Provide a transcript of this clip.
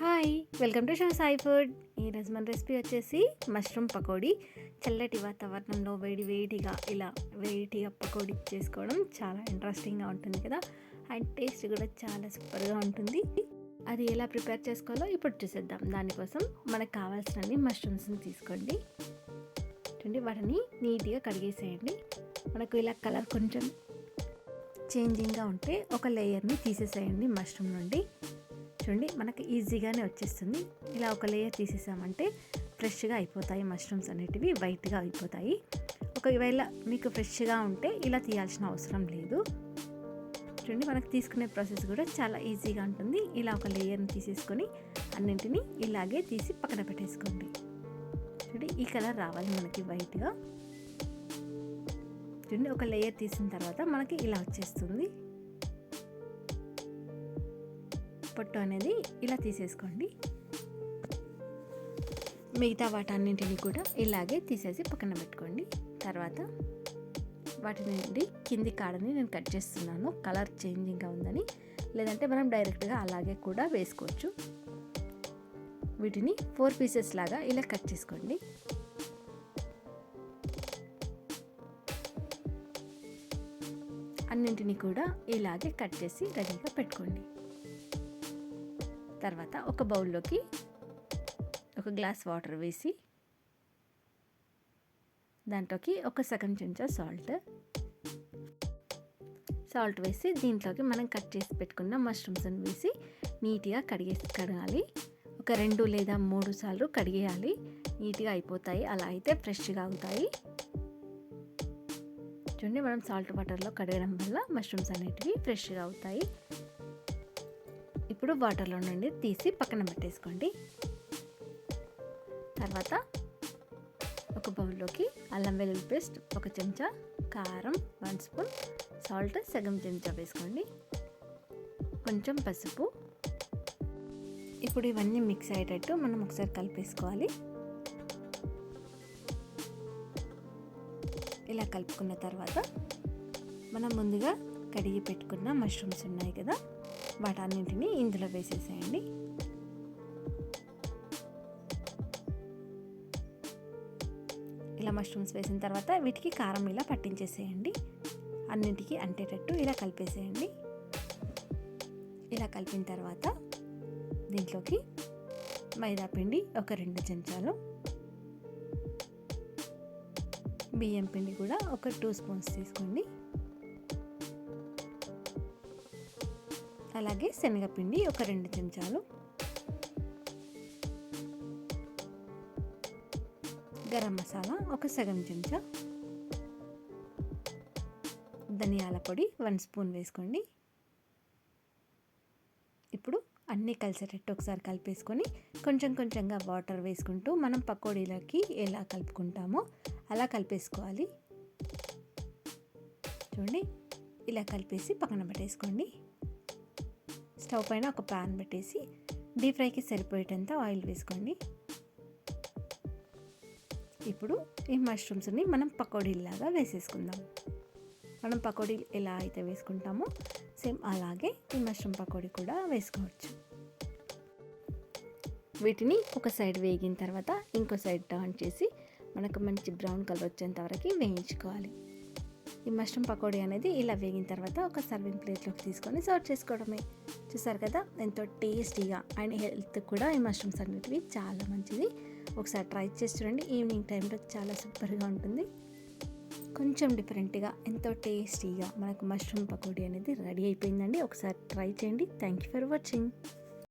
Hi welcome to show Sai food ఈరోజు మన recipe వచ్చేసి మష్రూమ్ పకోడీ. చల్లటి వాతావరణంలో వేడి వేడిగా ఇలా వేడిగా పకోడీ చేసుకోవడం చాలా ఇంట్రెస్టింగ్గా ఉంటుంది కదా? అండ్ టేస్ట్ కూడా చాలా సూపర్గా ఉంటుంది. అది ఎలా ప్రిపేర్ చేసుకోవాలో ఇప్పుడు చూసేద్దాం. దానికోసం మనకు కావాల్సినవి మష్రూమ్స్ని తీసుకోండి. చూడండి వాటిని నీట్గా కడిగేసేయండి. మనకు ఇలా కలర్ కొంచెం చేంజింగ్గా ఉంటే ఒక లేయర్ని తీసేసేయండి మష్రూమ్ నుండి. చూడండి మనకి ఈజీగానే వచ్చేస్తుంది. ఇలా ఒక లేయర్ తీసేసామంటే ఫ్రెష్గా అయిపోతాయి మష్రూమ్స్ అనేటివి వైట్గా అయిపోతాయి. ఒకవేళ మీకు ఫ్రెష్గా ఉంటే ఇలా తీయాల్సిన అవసరం లేదు. చూడండి మనకు తీసుకునే ప్రాసెస్ కూడా చాలా ఈజీగా ఉంటుంది. ఇలా ఒక లేయర్ని తీసేసుకొని అన్నింటినీ ఇలాగే తీసి పక్కన పెట్టేసుకోండి. చూడండి ఈ కలర్ రావాలి మనకి వైట్గా చూడండి ఒక లేయర్ తీసిన తర్వాత మనకి ఇలా వచ్చేస్తుంది. పొట్టు అనేది ఇలా తీసేసుకోండి. మిగతా వాటన్నింటినీ కూడా ఇలాగే తీసేసి పక్కన పెట్టుకోండి. తర్వాత వాటి నుండి కింది కాడని నేను కట్ చేస్తున్నాను. కలర్ చేంజింగ్గా ఉందని. లేదంటే మనం డైరెక్ట్గా అలాగే కూడా వేసుకోవచ్చు. వీటిని ఫోర్ పీసెస్ లాగా ఇలా కట్ చేసుకోండి. అన్నింటినీ కూడా ఇలాగే కట్ చేసి రెడీగా పెట్టుకోండి. తర్వాత ఒక బౌల్లోకి ఒక గ్లాస్ వాటర్ వేసి దాంట్లోకి ఒక సగం చెంచా సాల్ట్. సాల్ట్ వేసి దీంట్లోకి మనం కట్ చేసి పెట్టుకున్న మష్రూమ్స్ని వేసి నీట్గా కడిగేసి కడగాలి. ఒక రెండు లేదా మూడు సార్లు కడిగేయాలి. నీట్గా అయిపోతాయి. అలా అయితే ఫ్రెష్గా అవుతాయి. చూడండి మనం సాల్ట్ వాటర్లో కడగడం వల్ల మష్రూమ్స్ అనేటివి ఫ్రెష్గా అవుతాయి. ఇప్పుడు వాటర్లో నుండి తీసి పక్కన పెట్టేసుకోండి. తర్వాత ఒక బౌల్లోకి అల్లం వెల్లుల్లి పేస్ట్ ఒక చెంచా కారం వన్ స్పూన్ సాల్ట్ సగం చెంచా వేసుకోండి. కొంచెం పసుపు. ఇప్పుడు ఇవన్నీ మిక్స్ అయ్యేటట్టు మనం ఒకసారి కలిపేసుకోవాలి. ఇలా కలుపుకున్న తర్వాత మనం ముందుగా కడిగి పెట్టుకున్న మష్రూమ్స్ ఉన్నాయి కదా వాటన్నింటినీ ఇందులో వేసేసేయండి. ఇలా మష్రూమ్స్ వేసిన తర్వాత వీటికి కారం ఇలా పట్టించేసేయండి. అన్నింటికి అంటేటట్టు ఇలా కలిపేసేయండి. ఇలా కలిపిన తర్వాత దీంట్లోకి మైదా పిండి ఒక రెండు చెంచాలు. బియ్యం పిండి కూడా ఒక టూ స్పూన్స్ తీసుకోండి. అలాగే శనగపిండి ఒక రెండు చెంచాలు. గరం మసాలా ఒక సగం చెంచా. ధనియాల పొడి వన్ స్పూన్ వేసుకోండి. ఇప్పుడు అన్నీ కలిసేటట్టు ఒకసారి కలిపేసుకొని కొంచెం కొంచెంగా వాటర్ వేసుకుంటూ మనం పకోడీలకి ఎలా కలుపుకుంటామో అలా కలిపేసుకోవాలి. చూడండి ఇలా కలిపేసి పక్కన పెట్టేసుకోండి. స్టవ్ పైన ఒక ప్యాన్ పెట్టేసి డీప్ ఫ్రైకి సరిపోయేటంత ఆయిల్ వేసుకోండి. ఇప్పుడు ఈ మష్రూమ్స్ని మనం పకోడీలాగా వేసేసుకుందాం. మనం పకోడీ ఎలా అయితే వేసుకుంటామో సేమ్ అలాగే ఈ మష్రూమ్ పకోడీ కూడా వేసుకోవచ్చు. వీటిని ఒక సైడ్ వేగిన తర్వాత ఇంకో సైడ్ టర్న్ చేసి మనకు మంచి బ్రౌన్ కలర్ వచ్చేంత వరకు వేయించుకోవాలి. ఈ మష్రూమ్ పకోడీ అనేది ఇలా వేగిన తర్వాత ఒక సర్వింగ్ ప్లేట్లోకి తీసుకొని సర్వ్ చేసుకోవడమే. చూసారు కదా? ఎంతో టేస్టీగా అండ్ హెల్త్ కూడా ఈ మష్రూమ్స్ అనేటివి చాలా మంచిది. ఒకసారి ట్రై చేసి చూడండి. ఈవినింగ్ టైంలో చాలా సూపర్గా ఉంటుంది. కొంచెం డిఫరెంట్గా ఎంతో టేస్టీగా మనకు మష్రూమ్ పకోడీ అనేది రెడీ అయిపోయిందండి. ఒకసారి ట్రై చేయండి. Thank you for watching.